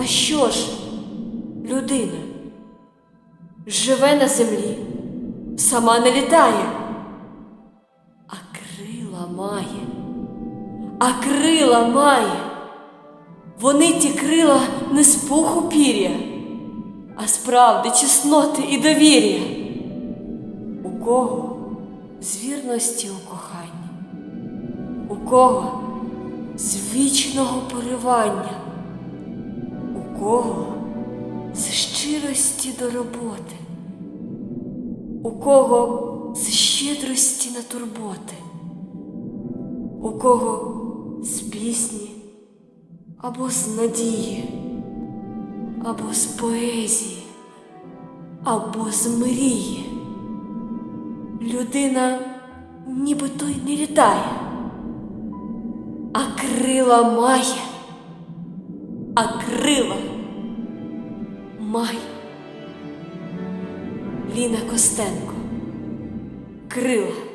А що ж людина? Живе на землі, сама не літає, а крила має, а крила має. Вони ті крила не з пуху пір'я, а з правди, чесноти і довір'я. У кого з вірності у коханні, у кого з вічного поривання, кого з щирості до роботи, у кого з щедрості на турботи, у кого з пісні або з надії, або з поезії, або з мрії. Людина нібито й не літає, а крила має, а крила має. Ліна Костенко. Крила.